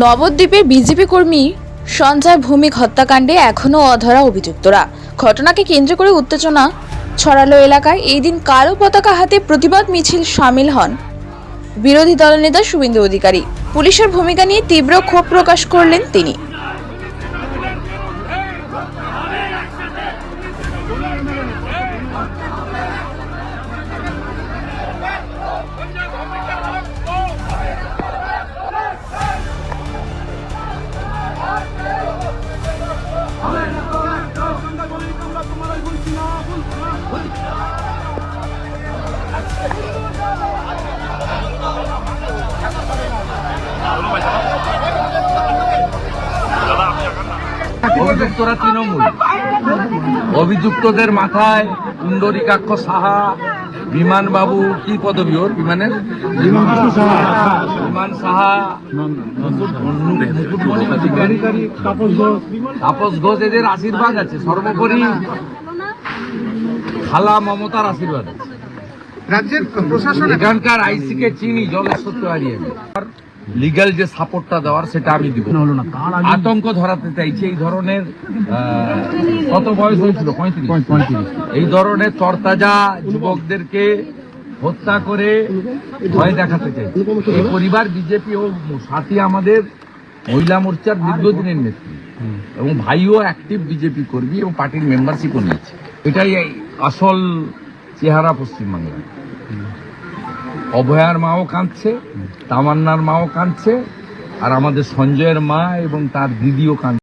নবদ্বীপের বিজেপি কর্মী সঞ্জয় ভৌমিক হত্যাকাণ্ডে এখনও অধরা অভিযুক্তরা। ঘটনাকে কেন্দ্র করে উত্তেজনা ছড়ালো এলাকায়। এই দিন কালো পতাকা হাতে প্রতিবাদ মিছিল সামিল হন বিরোধী দলনেতা শুভেন্দু অধিকারী। পুলিশের ভূমিকা নিয়ে তীব্র ক্ষোভ প্রকাশ করলেন তিনি। অভিযুক্তরা তৃণমূল। অভিযুক্তদের মাথায় কুণ্ডরিকাক্ষ সাহা বিমান বাবু কি পদবি ওর? বিমানের? বিমান সাহা। তাপস ঘোষ এদের আশীর্বাদ আছে সর্বোপরি খালা মমতার আশীর্বাদ আছে। রাজ্যের প্রশাসন এখানকার আইসিকে চিনি জলের সত্য হারিয়ে লিগ্যাল যে সাপোর্টটা দেওয়ার সেটা আমি দিব। আতঙ্ক ধরাতে চাইছি এই ধরনের কত বয়স হয়েছিল? পঁয়ত্রিশ। এই ধরনের তরতাজা যুবকদেরকে হত্যা করে ভয় দেখাতে চাইছি। এই পরিবার বিজেপি ও সাথী আমাদের মহিলা মোর্চার দীর্ঘদিনের নেত্রী এবং ভাইও অ্যাক্টিভ বিজেপি কর্মী এবং পার্টির মেম্বারশিপও নিয়েছে। এটাই আসল চেহারা পশ্চিমবাংলার। অভয়ার মাও কাঁদছে তামান্নার মাও কাঁদছে আর আমাদের সঞ্জয়ের মা এবং তার দিদিও কাঁদছে।